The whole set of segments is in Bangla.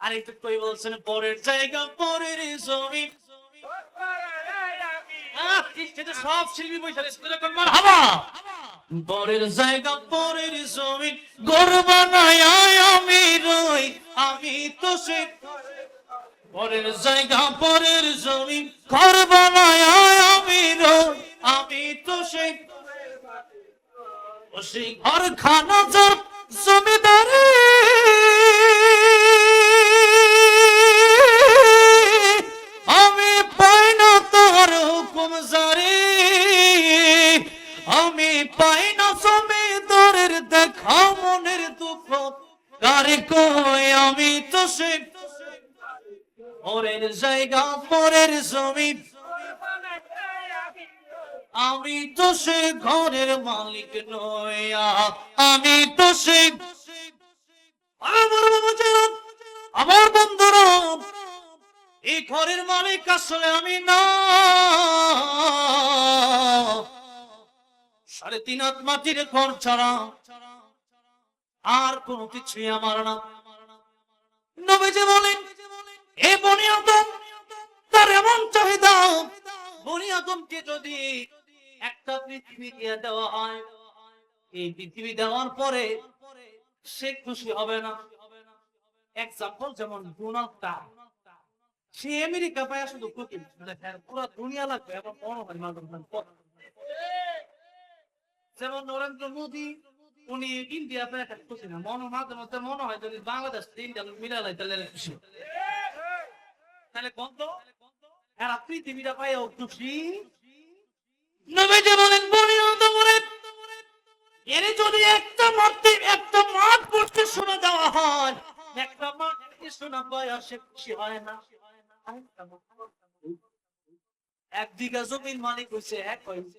আর একটু কই বলছেন, পরের জায়গা, পরের জমি। সব শিল্পী পরের জায়গা, পরের জমি গর্ব নাই আমি রই, আমি তো সে পরের জায়গা, পরের জমি, ঘর বানায় আমি রই, আমি তো ও ঘর খানা জমিদারি। আমি তো সে পরের জায়গা পরের জমি আমি তো সে ঘরের মালিক নয়া আমি তো সে আমার বন্ধুরা এই ঘরের মালিক আসলে আমি না। সাড়ে তিন হাত মাটির ঘর ছাড়া আর কোনো কিছুই আমার না। নবীজি বলেন এ বনিয়াদম তার এমন চাহিদা বনিয়াদমকে যদি একটা পৃথিবী দিয়ে দেওয়া হয় এই পৃথিবী দেওয়ার পরে সে খুশি হবে না। এক্সাম্পল যেমন ডোনাল্ড ট্রাম্প সে আমেরিকা পায় শুধু হ্যাঁ, পুরো দুনিয়া লাগবে এবং মনে মাঝে যেমন নরেন্দ্র মোদী উনি ইন্ডিয়া পায় খুশি না। মনে মাঝে মধ্যে মনে হয় যদি বাংলাদেশ ইন্ডিয়া মিলালাই তাহলে খুশি। তাহলে কত এরা পৃথিবীটা ও খুশি। নবীজি বলেন বনিয়ত বলেন এর যদি একটা মারতে, একটা মাঠ করতে শোনা দেওয়া একটা মাঠ করতে শোনা পায় খুশি না। এক বিঘা জমির মালিক হয়েছে এক হয়েছে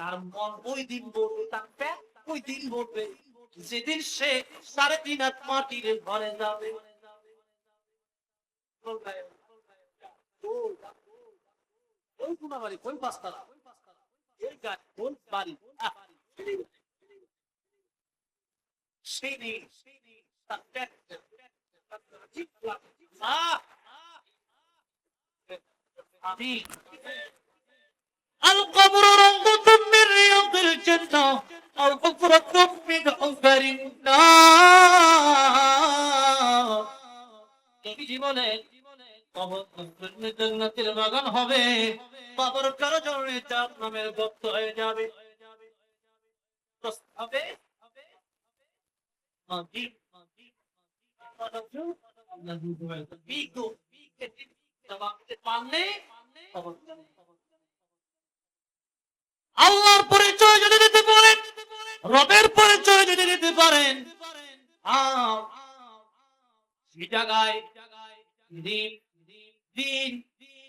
তার মন ওই দিন বলবে তার প্যাক ওই দিন বলবে যেদিন সে সাড়ে তিন হাত মাটির ঘরে যাবে। আমি কবর রঙ্গ رياض الجنة أو حفرة من حفر النار নবীজি বলেন কবর জান্নাতের বাগান হবে কবর কারো জন্য চার নামের ভক্ত হয়ে যাবে হবে মাগি মাগি বিগো পারলে আল্লাহর পরিচয় যদি দিতে পারেন, রবের পরিচয় যদি দিতে পারেন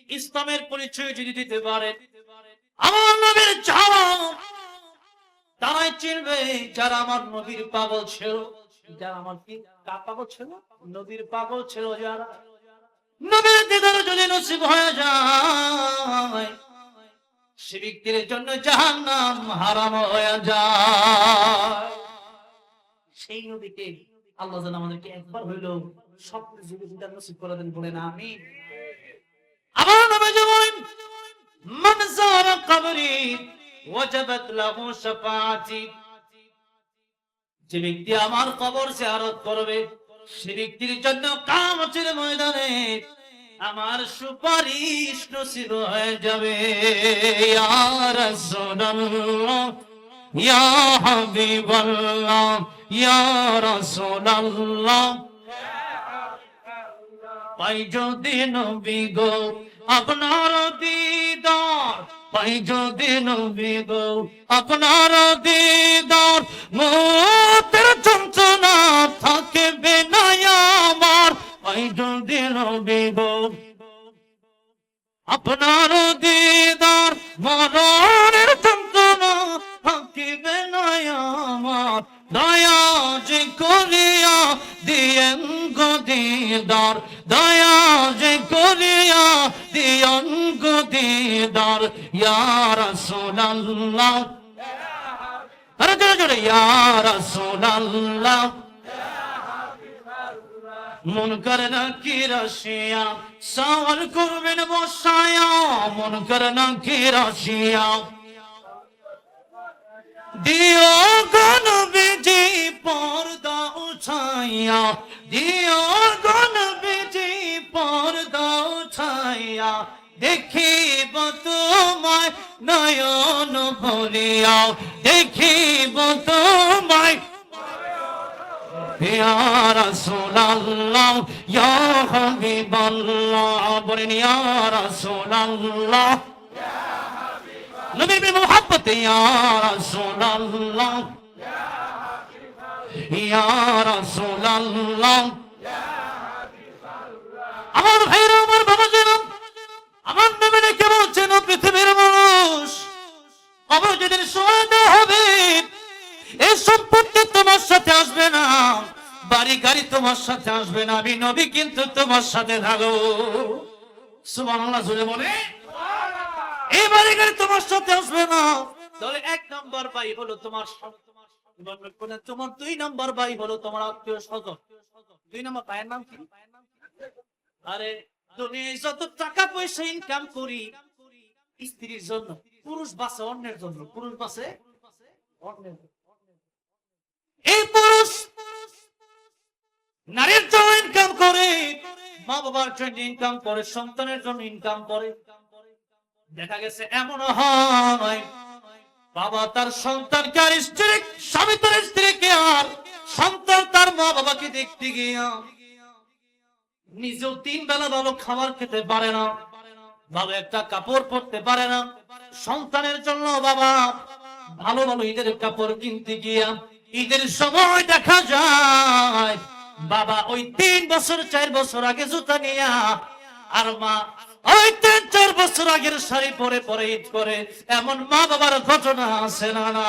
ইসলামের পরিচয় যদি দিতে পারেন, আমার নবীর যাওয়া তারাই চিনবে যারা আমার নবীর পাগল ছিল। যারা আমার কি পাগল ছিল? নবীর পাগল ছিল যারা। নবীর দিদার যদি নসিব হয়ে যায় হারাম হয়ে যায়। সেই নবীকে আল্লাহ আমাদেরকে একবার হইল সব নসিব করে দেন আমি আমার নবী বলেন, মান যারা কবরি ওয়াজাবাত লাহু যে ব্যক্তি আমার কবর জিয়ারত করবে, সে ব্যক্তির জন্য কামতের ময়দানে আমার সুপারিশ নসিব হয়ে যাবে। ইয়া রাসূলুল্লাহ, ইয়া হাবিবাল্লাহ, ইয়া রাসূলুল্লাহ। পাই যদি নবী গো, আপনার দিদার, পাই যদি নবী গো, আপনার দিদার, মোতের যন্ত্রণা থাকবে না ওই যদি নবী আপনার দিদার মরণের যন্ত্রণা থাকিবে আমার। দয়া যে করিয়া দিয়েন গো দিদার, দয়া যে করিয়া দিয়ন গো দিদার, ইয়া রাসূলুল্লাহ। আরে জোরে জোরে, ইয়া রাসূলুল্লাহ। মন করে না কি রসিয়া সওয়াল করবেন বসায়া। মন করে না কি রসিয়া দিও গণ বিজি পর্দা উঠাইয়া দিও গণ বিজি পর্দা উঠাইয়া দেখিব তোমায় নয়ন ভরিয়া। দেখিব তোমায় ইয়া রাসূলুল্লাহ, ইয়া হাবিবাল্লাহ, বলেন ইয়া রাসূলুল্লাহ। নবীর প্রেমে মোহাব্বত, ইয়া রাসূলুল্লাহ। ইয়া রাসূলুল্লাহ। আমার ভাইরা, আমার বাবা যেন আমার নবীনে কে বলছেন পৃথিবীর মানুষ কবর যেদিন সহায়তা হবে এই বাড়ি গাড়ি তোমার সাথে আসবে না, আমি নবী কিন্তু তোমার সাথে থাকো সুবহানাল্লাহ বলে। এই বাড়ি গাড়ি তোমার সাথে আসবে না। তাহলে এক নম্বর ভাই হলো তোমার সব- তোমার দুই নম্বর ভাই হলো তোমার আত্মীয় স্বজন। দুই নম্বর ভাইয়ের নাম কি? আরে, দুনিয়ায় যত টাকা পয়সা ইনকাম করি, স্ত্রীর জন্য, পুরুষ বাসে অন্যের জন্য, পুরুষ বাসে অন্যের। এই পুরুষ নারীর জন্য ইনকাম করে মা বাবার জন্য ইনকাম করে, সন্তানের জন্য ইনকাম করে। দেখা গেছে এমন হয়, বাবা তার সন্তানকে আর স্ত্রী, স্বামী তার স্ত্রীকে আর সন্তান তার মা বাবাকে দেখতে গিয়া নিজেও তিন বেলা ভালো খাবার খেতে পারে না, ভালো একটা কাপড় পরতে পারে না। সন্তানের জন্য বাবা ভালো ভালো ঈদের কাপড় কিনতে গিয়া ঈদের সময় দেখা যায় বাবা, ওই তিন বছর, চার বছর আগে জুতা নিয়া আর মা, ওই তিন, চার বছর আগের শাড়ি পরে পরে ঈদ করে, এমন মা বাবার ঘটনা আছে না না?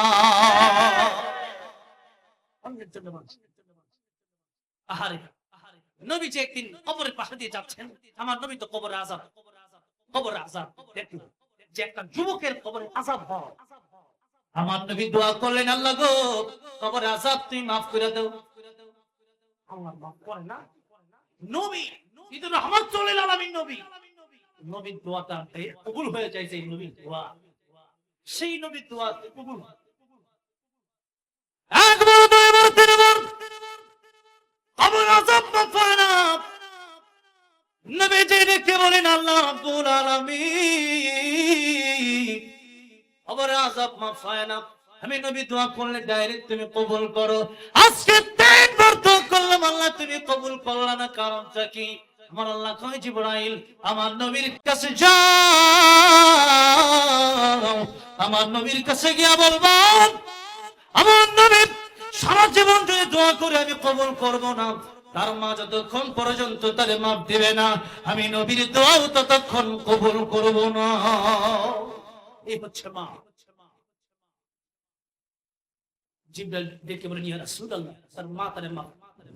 আমার নবী কবরে কবরে কবরে দোয়া করলেন, আল্লাহ গো, কবরে আজাব, তুমি মাফ করে দাও। আল্লাহ মাফ করে না? নবী কিন্তু রহমত চলে আলামিন নবী। নবীর কবুল হয়ে নবীর দোয়া। সেই নবীর দোয়া কবুল একবার তিনবার। নবীজি ডেকে বলেন, আল্লাহ আলামিন। আমি নবী দোয়া করলে ডাইরেক্ট তুমি কবুল করো। আজকে করলাম আল্লাহ, তুমি কবুল করলা না, কারণটা কি? আমার আল্লাহ কয়, জিবরাইল, আমার নবীর কাছে যাও, আমার নবীর কাছে গিয়া বলব, আমার নবী সারা জীবন যদি দোয়া করে আমি কবুল করব না, তার মা যতক্ষণ পর্যন্ত তারে মাপ দিবে না, আমি নবীর দোয়াও ততক্ষণ কবুল করব না। এই হচ্ছে মা। জিব্রাইল ডেকে বলেন ইয়া রাসূলুল্লাহ, তার মা তারে মা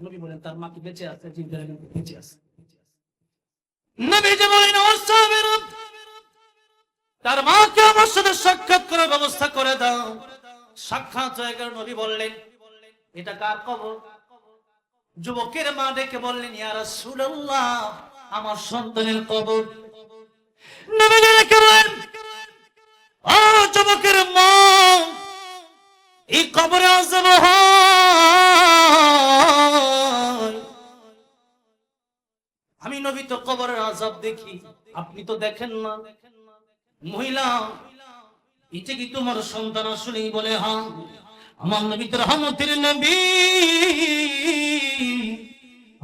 নবী বলেন তার মা কি বেঁচে আছে? জিব্রাইল বলেন, বেঁচে আছে? তার মাকে আমার সাথে সাক্ষাৎ করার ব্যবস্থা করে দাও। সাক্ষাৎ গেল নবী বললেন এটা কার কবর? যুবকের মা ডেকে বললেন ইয়া আমার সন্তানের কবর। নবী ও যুবকের মা এই কবরে আজাব আমি নবী তো কবরের আজাব দেখি, আপনি তো দেখেন না। মহিলা এটা কি তোমার সন্তান আসলেই বলে হ্যাঁ আমার নবী তো রহমতের নবী।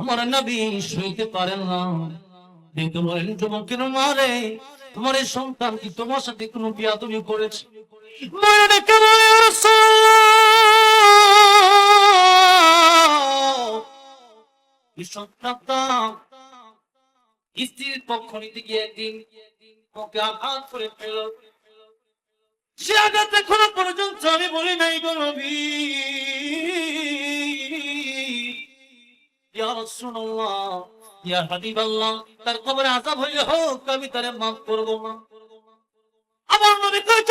আমার নবী শুইতে পারেন না। দেখতে বলেন মারে, তোমার এই সন্তান কি তোমার সাথে কোনো বিয়া তুমি করেছে? মায়ের "ইয়া রাসূলুল্লাহ, এই সন্তানটা স্ত্রীর পক্ষ নিতে গিয়ে একদিন আঘাত করে ফেল সে আঘাত এখনও পর্যন্ত আমি বলি নাই গো নবী। রাসূলুল্লাহ হাবিবাল্লাহ তার কবরে আযাব হইলে হোক আমি তারে মাফ করব না। আমার নবী কয়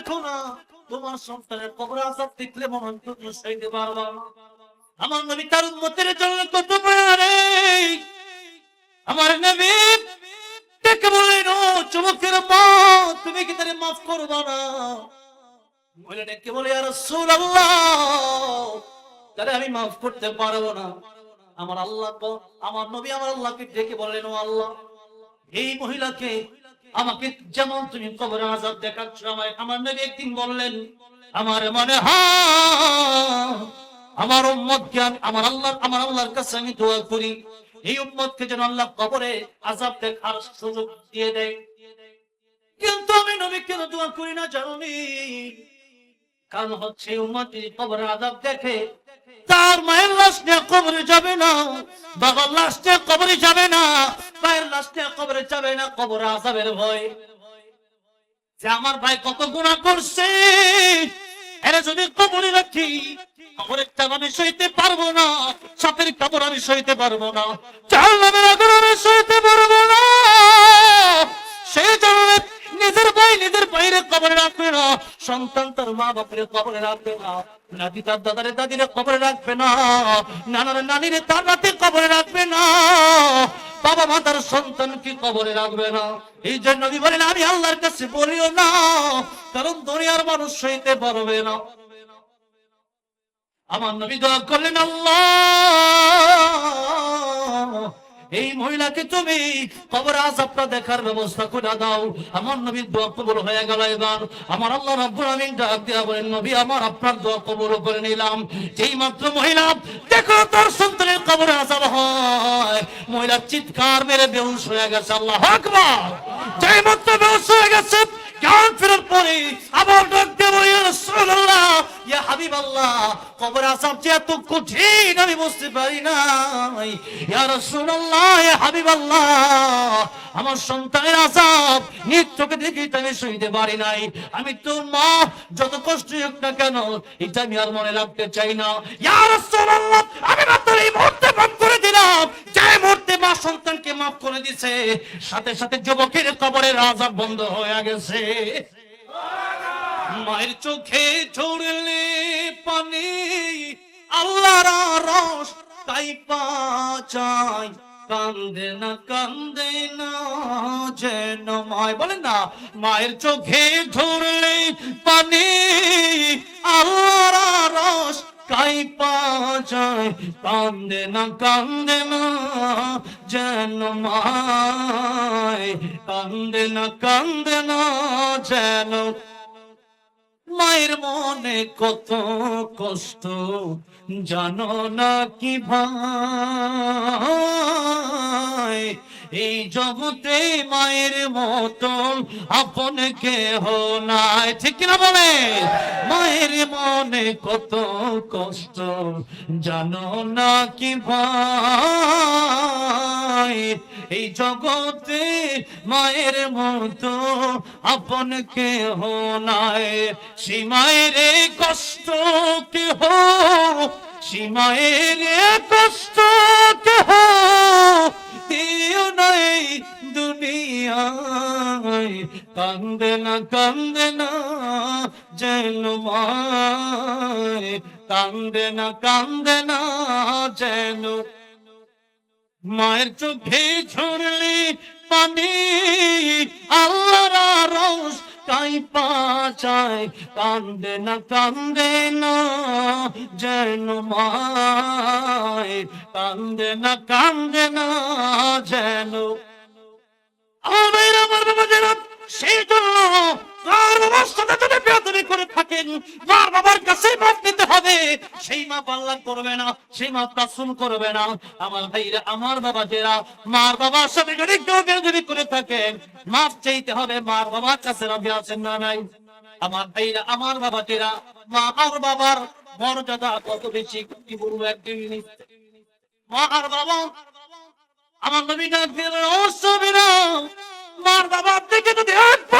দেখো না, তোমার সন্তানের কবরে আযাব দেখলে মনে হয় পারবা আমার নবী তার উম্মতের জন্য কত মারে আমার নবী চমকের তুমি কি তারে মাফ করবা না? আমি মাফ করতে পারব না। আমার আল্লাহ আমার নবী আমার আল্লাহকে ডেকে বললেন, ও আল্লাহ, এই মহিলাকে আমাকে যেমন তুমি কবর আজাব দেখাচ্ছ, আমায় আমার নবী একদিন বললেন, আমার মনে হয় আমার উম্মতকে আমি আমার আল্লাহ আমার আল্লাহর কাছে আমি দোয়া করি। এই উম্মতকে যেন আল্লাহ কবরে আজাব দেখার সুযোগ দিয়ে দেয়। কিন্তু আমি নবী কেন দোয়া করি না জানি? কারণ হচ্ছে উম্মত যদি কবরে আজাব দেখে। তার মায়ের লাশ নিয়ে কবরে যাবে না, বাবার লাশ নিয়ে কবরে যাবে না, মায়ের লাশ নিয়ে কবরে যাবে না, কবরে আজাবের ভয়। যে আমার ভাই কত গুণা করছে, এরা যদি কবরে রাখি, কবরের আমি সইতে পারব না, সাপের কাপড় আমি সইতে পারব না সেই জন্য নিজের ভাই নিজের বাইরে কবরে রাখবে না। সন্তান তার মা বাপের কবরে রাখবে না। নাতি তার দাদারে দাদিরে কবরে রাখবে না। নানার নানিরে তার নাতি কবরে রাখবে না। বাবা মা তার সন্তানকে কবরে রাখবে না। এই জন্য নবী বলেন, আমি আল্লাহর কাছে বলিও না। কারণ দুনিয়ার মানুষ সইতে পারবে না। আমার নবী দোয়া করলেন, আল্লাহ এই মহিলাকে তুমি কবর আজাবটা দেখার ব্যবস্থা করে দাও। আমার নবীর দোয়া কবুল হয়ে গেল এবার। আমার আল্লাহ রাব্বুল আমিন ডাক দিয়া বলেন, নবী, আমার আপনার দোয়া কবুল করে নিলাম। এই মাত্র মহিলা, দেখো তার সন্তানের কবর আজাব হয়। মহিলা চিৎকার মেরে বেহুশ হয়ে গেছে, আল্লাহ আকবার। যেই মাত্র বেহুশ হয়ে গেছে জ্ঞান ফেরার পরে আবার ডাক দিয়ে বলি, ইয়া হাবিবাল্লাহ, কবর আযাব যে এত কঠিন আমি বুঝতে পারি ইয়া ইয়া হাবিবাল্লাহ, আমার সন্তানের আযাব নিজ দেখি আমি সইতে পারি নাই। আমি তো মা, যত কষ্ট হোক না কেন, এটা আমি আর মনে রাখতে চাই না। ইয়া আমি মাত্র এই মুহূর্তে মাফ করে দিলাম। মা সন্তানকে মাফ করে দিছে। সাথে সাথে যুবকের কবরের আযাব বন্ধ হয়ে গেছে। মায়ের চোখে ঝরলে পানি, আল্লাহর রস তাই পাচাই কান্দে না কান্দে না যেন মায়। বলেন না, মায়ের চোখে ঝরলে পানি, আল্লাহর রস কাই যায়, কান্দে না কান্দে না, যেন মায়। কান্দে না কান্দে না, যেন মায়ের মনে কত কষ্ট, জানো না কি ভাই। এই জগতে মায়ের মতন আপন কেহ নাই। ঠিক কিনা বলে? মায়ের মনে কত কষ্ট, জানো না কি ভাই? এই জগতে মায়ের মতো আপন কেহ নাই। সীমায়ের কষ্ট কেহ, সীমায়ের কষ্ট কেহ নাই দুনিয়ায়। কান্দে না কান্দে না যেন মায় কান্দে না কান্দে না যেন মায়ের চোখে ঝরলে পানি, আল্লাহর পাচাই পাচায় কান্দে না কান্দে না, যেন মায়। কান্দে না কান্দে না, যেন আমার আমার বাবা যেন সেই জন্য আমার ভাইরা, আমার মার হবে না বাবা মা আর বাবার মর্যাদা কত বেশি থেকে যদি একবার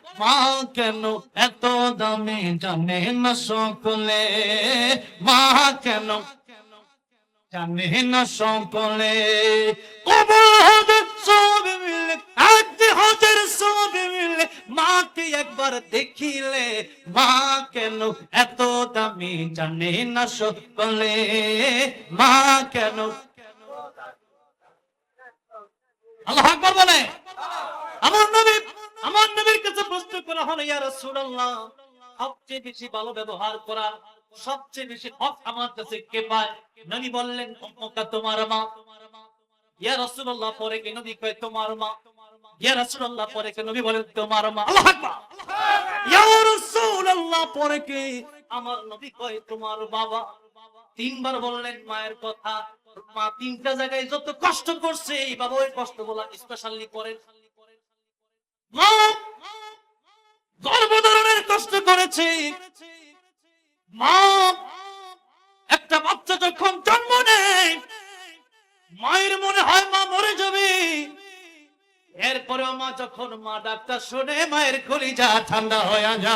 মা কেন এত দামি জানে না সকলে? মা কেন জানে না সকলে? কবল হবে সব মিলে আজকে হজের সব মিলে, মাকে একবার দেখিলে, মা কেন এত দামি জানে না সকলে? মা কেন আল্লাহ বলে। আমার নবী, আমার নবীর কাছে প্রশ্ন করা হলো, ইয়া রাসূলুল্লাহ, সবচেয়ে বেশি ভালো ব্যবহার করা, সবচেয়ে বেশি হক আমার কাছে কে পায়? নবী বললেন তোমার মা। ইয়া রাসূলুল্লাহ, পরে কে? নবী কয়, তোমার মা। ইয়া রাসূলুল্লাহ, পরে কে? নবী বলেন, তোমার মা। আল্লাহু ইয়া রাসূলুল্লাহ, পরে কে? আমার নবী কয়, তোমার বাবা। তিনবার বললেন, মায়ের কথা। মা তিনটা জায়গায় যত কষ্ট করছে এই বাবা ওই কষ্ট বলা স্পেশালি করেন গর্ভধারণের কষ্ট করেছে। মা একটা বাচ্চা যখন জন্ম নেয়, মায়ের মনে হয় মা মরে যাবে। এরপরে মা যখন মা ডাক্তার শুনে, মায়ের কলিজা ঠান্ডা হয়ে জায়গায়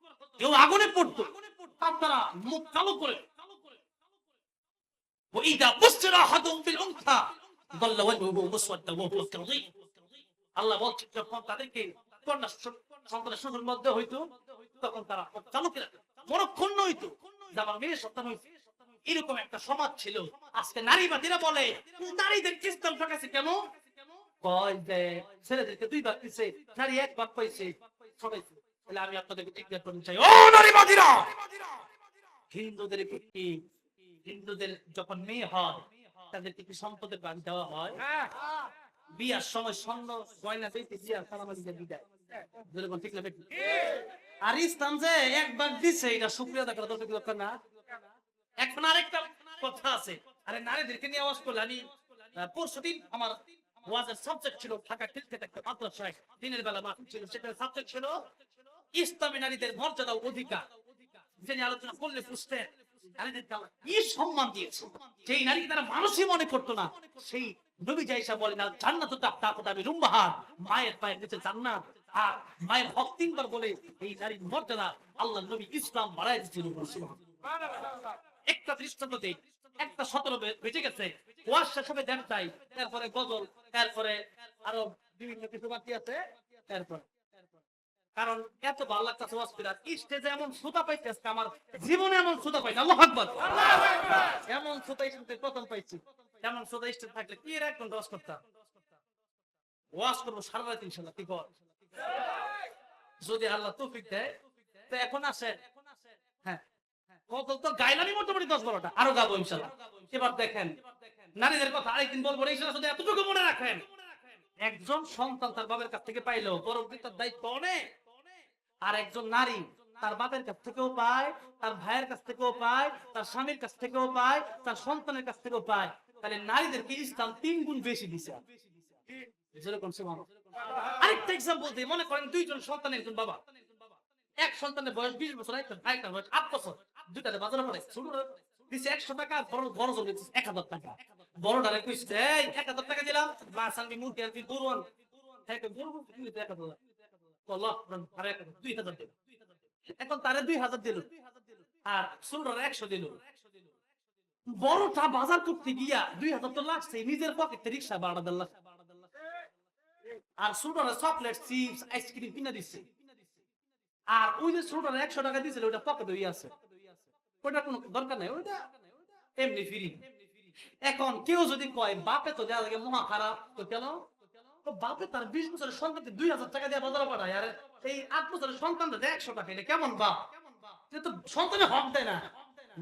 কেউ আগুনে পড়তো তার দ্বারা মুখ কালো করে وإذا بشر أحدهم بالأنثى ظل وجهه مسودا وهو كظيم আল্লাহ বলছেন যখন তাদেরকে কন্যা স- সন্তানের শরীরের মধ্যে হইতো তখন তারা চালকে মরক্ষণ হইতো যে আমার মেয়ে সন্তান হইছে এরকম একটা সমাজ ছিল আজকে নারীবাদীরা বলে নারীদের ইসলাম ঠকাছে কেন কয় যে ছেলেদেরকে দুই ভাগ দিছে নারী এক ভাগ পাইছে সবাইছে তাহলে আমি আপনাদেরকে জিজ্ঞাসা করতে চাই ও নারীবাদীরা! হিন্দুদের কি হিন্দুদের যখন মেয়ে হয় তাদেরকে কি সম্পদের ভাগ দেওয়া হয়? বিয়ার সময় স্বর্ণ গয়না পেতে বিদায়। ঠিক না আর ইসলাম যে এটা শুক্রিয়া দেখার দরকার না? এখন আরেকটা কথা আছে। আরে নারীদেরকে নিয়ে আওয়াজ করলে আমি পরশু দিন আমার ওয়াজের সাবজেক্ট ছিল ঢাকা খিলকেট একটা মাদ্রাসায়। দিনের বেলা মাঠ ছিল সেটা সাবজেক্ট ছিল ইসলামী নারীদের মর্যাদা অধিকার। যিনি আলোচনা করলে বুঝতেন সম্মান দিয়েছে? নারীকে তারা মানুষই মনে করতো না, সেই নবী জাইসা বলে না জান্নাত আমি রুম্বাহার মায়ের পায়ের নিচে জান্নাত। আর মায়ের বলে, এই নারীর মর্যাদা আল্লাহ নবী ইসলাম দিচ্ছিল একটা দৃষ্টান্ত দেই একটা সতেরো বেঁচে গেছে। শেষ হবে দেড়টাই তারপরে গজল, তারপরে আরও বিভিন্ন কিছু বাকি আছে। তারপরে কারণ এত ভালো লাগতেছে ওয়াজ করে স্টেজে এমন সুতা পাইতেছে, আমার জীবনে এমন সুতা পাইনি। আল্লাহ আকবার। এমন সুতা স্টেজে প্রথম পাইছি। এমন সুতা স্টেজ থাকলে কি এর এক ঘণ্টা ওয়াজ করতাম? ওয়াজ করব সারা রাত ইনশাল্লাহ, কি কর? যদি আল্লাহ তৌফিক দেয়, তো এখন আসে। হ্যাঁ। কত তো গাইলামই মোটামুটি দশ বারোটা, আরও গাবো ইনশাল্লাহ। এবার দেখেন, নারীদের কথা আরেকদিন বলব ইনশাল্লাহ শুধু এতটুকু মনে রাখেন। একজন সন্তান তার বাবার কাছ থেকে পাইলো পরবর্তী তার দায়িত্ব অনেক? আর একজন নারী তার বাপের কাছ থেকেও পায়, তার ভাইয়ের কাছ থেকেও পায়, তার স্বামীর কাছ থেকেও পায়, তার সন্তানের কাছ থেকেও পায়। তাহলে নারীদেরকে ইসলাম তিন গুণ বেশি দিছে। আরেকটা এক্সাম্পল মনে করেন দুইজন সন্তান, একজন বাবা। এক সন্তানের বয়স বিশ বছর একটা বয়স আট বছর। দুইটাতে বাজারে পড়ে দিছে একশো টাকা, বড় বড় জন দিচ্ছে এক হাজার টাকা। এক হাজার টাকা দিলাম। আনবি গরু এক হাজার বলল আরে এক হাজার, এখন তারে দুই হাজার দিল আর ষোলোটারে একশো দিল বড়টা বাজার করতে গিয়া দুই হাজার তো লাগছে নিজের পকেটে রিক্সা ভাড়া দিল আর চকলেট চিপস আইসক্রিম কিনে দিচ্ছে আর ওই যে ছোটরা একশো টাকা দিয়েছিল ওটা পকেটে হয়ে আছে কোনো দরকার নাই ওটা এমনি ফ্রি এখন কেউ যদি কয়, বাপে তো দেওয়া লাগে মহা খারাপ, তো কেন? তো বাপে তার বিশ বছরের সন্তানকে দুই হাজার টাকা দিয়ে বাজারে পাঠায়, আর এই আট বছরের সন্তানটা দেয় একশো টাকা, এটা কেমন বাপ? তো সন্তানের হক দেয় না।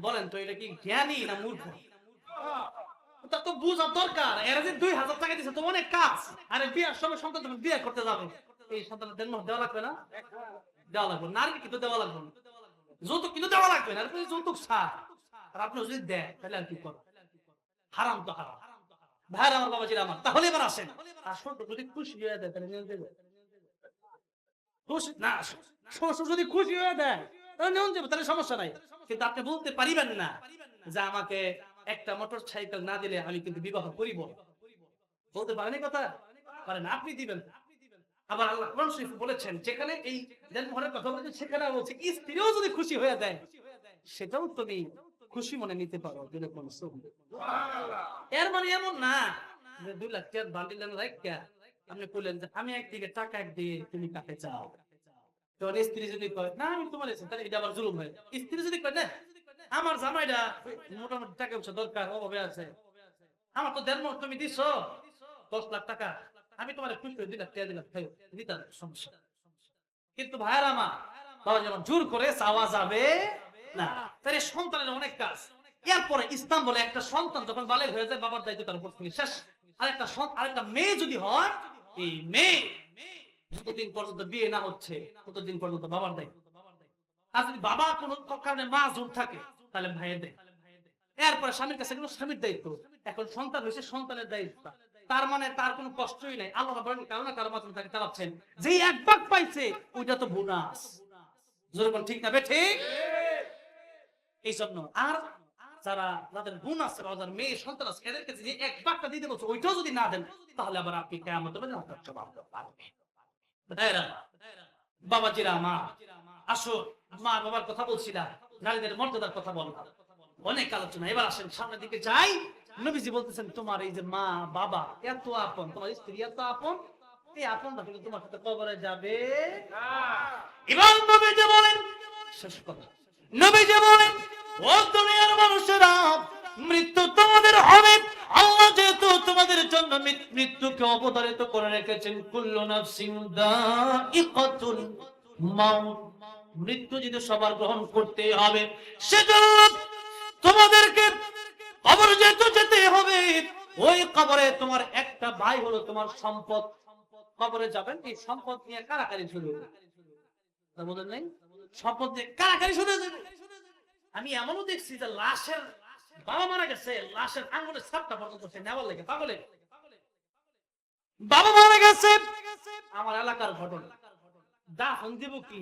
বলেন তো, এটা কি জ্ঞানী না মূর্খ? তা তো বোঝা দরকার, এরা যে দুই হাজার টাকা দিচ্ছে তো অনেক কাজ। আরে বিয়ার সময় সন্তান যখন বিয়ে করতে যাবে। এই সন্তানের জন্ম দেওয়া লাগবে না? দেওয়া লাগবে নারী কিন্তু দেওয়া লাগবে যৌতুক কিন্তু দেওয়া লাগবে না যৌতুক ছাড়। আর আপনি যদি দেয় তাহলে আর কি করো? হারাম তো হারাম। ভাইয়ের আমার আমার। তাহলে এবার আসেন। যদি খুশি হয়ে দেয় তাহলে খুশি? না শ্বশুর যদি খুশি হয়ে দেয় তাহলে নিয়ে যাবে তাহলে সমস্যা নাই। কিন্তু আপনি বলতে পারিবেন না যে আমাকে একটা মোটর সাইকেল না দিলে আমি কিন্তু বিবাহ করিব। বলতে পারেন কথা? পারেন আপনি দিবেন। আবার আল্লাহ কোরআন শরীফ বলেছেন যেখানে এই কথা বলেছেন সেখানে বলছে স্ত্রীও যদি খুশি হয়ে দেয় সেটাও তুমি খুশি মনে নিতে পারো যেরকম এর মানে এমন না যে দুই লাখ টাকার বান্ডিল রাখা আপনি বললেন যে আমি একদিকে টাকা একদিকে তুমি কাকে চাও? তোর স্ত্রী যদি কয় না আমি তোমার এসে তাহলে এটা আবার জুলুম হয়। স্ত্রী যদি কয় না আমার জামাইটা মোটামুটি টাকা পয়সা দরকার অভাবে আছে। আমার তো দেড় মাস তুমি দিছো দশ লাখ টাকা আমি তোমার খুশি দুই লাখ টাকা দিলাম খাইও দিতে সমস্যা। কিন্তু ভাইয়ার আমার বাবা যেমন জোর করে চাওয়া যাবে না সন্তানের অনেক কাজ। এরপরে একটা সন্তান যখন হয়ে যায়, বাবার দায়িত্ব তার উপর শেষ। আরেকটা মেয়ে যদি হয়, এই মেয়ে যতদিন পর্যন্ত বিয়ে না হচ্ছে, ততদিন পর্যন্ত বাবার দায়িত্ব। আর যদি বাবা কারণে মা জোর থাকে, তাহলে ভাইয়ের এরপরে স্বামীর কাছে গেল স্বামীর দায়িত্ব। এখন সন্তান হয়েছে সন্তানের দায়িত্ব। তার মানে তার কোনো কষ্টই নাই। আল্লাহ বলেন কারও তাকে চালাচ্ছেন যে এক পাইছে, ওইটা তো বোনাস ঠিক না বে ঠিক? এই জন্য আর যারা যাদের বোন আছে বা যাদের মেয়ে সন্তান আছে এদেরকে যে এক ভাগটা দিতে বলছে ওইটাও যদি না দেন তাহলে আবার আপনি কেমন ভাইয়েরা, বাবাজিরা মা আসো মা বাবার কথা বলছিলাম নারীদের মর্যাদার কথা বললাম অনেক আলোচনা এবার আসেন সামনের দিকে যাই। নবীজি বলতেছেন তোমার এই যে মা বাবা এত আপন তোমার স্ত্রী এত আপন এই আপনটা কিন্তু তোমার সাথে কবরে যাবে? এবার নবীজি বলেন শেষ কথা। নবীজি বলেন ও দুনিয়ার মানুষেরা, মৃত্যু তোমাদের হবে। আল্লাহ যেহেতু তোমাদের জন্য মৃত্যুকে অবতারিত করে রেখেছেন, কুল্লু নাফসিন দাইকাতুল মাউত। মৃত্যু যদি সবার গ্রহণ করতে হবে, সেজন্য তোমাদেরকে কবর যেহেতু যেতে হবে, ওই কবরে তোমার একটা ভাই হলো তোমার সম্পদ। কবরে যাবেন এই সম্পদ নিয়ে কারাকারি শুরু। বোঝেন নাই? কারাকারি হয়ে যাবে আমি এমনও দেখছি যে লাশের বাবা মারা গেছে, লাশের পর্যন্ত সে নেওয়ার লেগে পাগলে। বাবা মারা গেছে। আমার এলাকার ঘটনা। কি?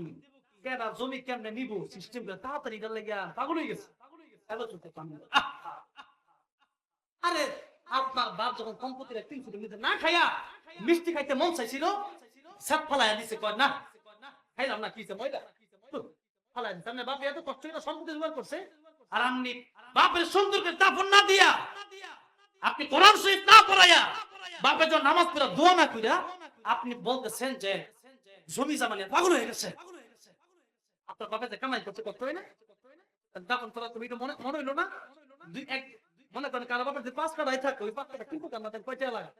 কেনা জমি কেমনে নিব? সিস্টেম করে তাড়াতাড়ি লেগে পাগল হয়ে গেছে। আরে, আপনার বাপ যখন তিন ফুটের মধ্যে না খাইয়া মিষ্টি খাইতে মন চাইছিল সাপ ফালাইয়া দিছে, কয় না, খাইলাম না কিছে ময়দা ফালাই দিছে। আপনার বাপ এত কষ্ট করে সম্পত্তি জোগাড় করছে? আর আপনি বাপের সুন্দরকে দাফন না দিয়া আপনি কোরআন শরীফ না পড়াইয়া বাপের যখন নামাজ পড়া দোয়া না কইরা আপনি বলতেছেন যে জমি জামানে পাগল হয়ে গেছে। আপনার বাপে যে কামাই করতে কষ্ট হয় না? দাফন করা তুমি মনে মনে হইল না? দুই এক মনে করেন কারও বাপের যে পাঁচ কাটাই থাকে, ওই পাঁচ কাটা কিন্তু কান্না কয়টা লাগে?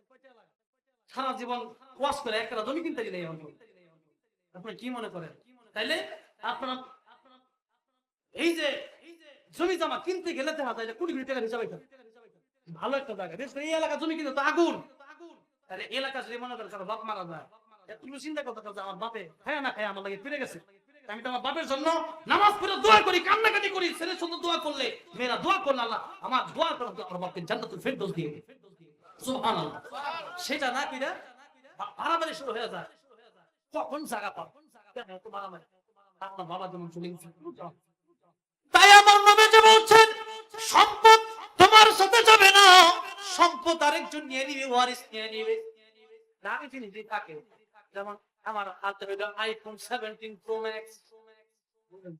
সারা জীবন ওয়াশ করে একটা জমি কিনতে গেলে আপনি কি মনে করেন? তাইলে আপনার এই যে, জমি জমা কিনতে গেলে দেখা যায় যে কোটি টাকার হিসাবে। ভালো একটা জায়গা। এই এলাকা জমি কিনতে আগুন। তাহলে এলাকা যদি মনে কারও বাপ মারা যায় কখন বাবা যেমন চলে গেছে তাই আমার নবীজি বলছেন, সম্পদ তোমার সাথে যাবে না, সম্পদ আরেকজন নিয়ে নিবে ওয়ারিস নিয়ে নিবে। চিনি যে থাকে যেমন আমার হাতে হইল আইফোন সেভেন্টিন প্রো ম্যাক্স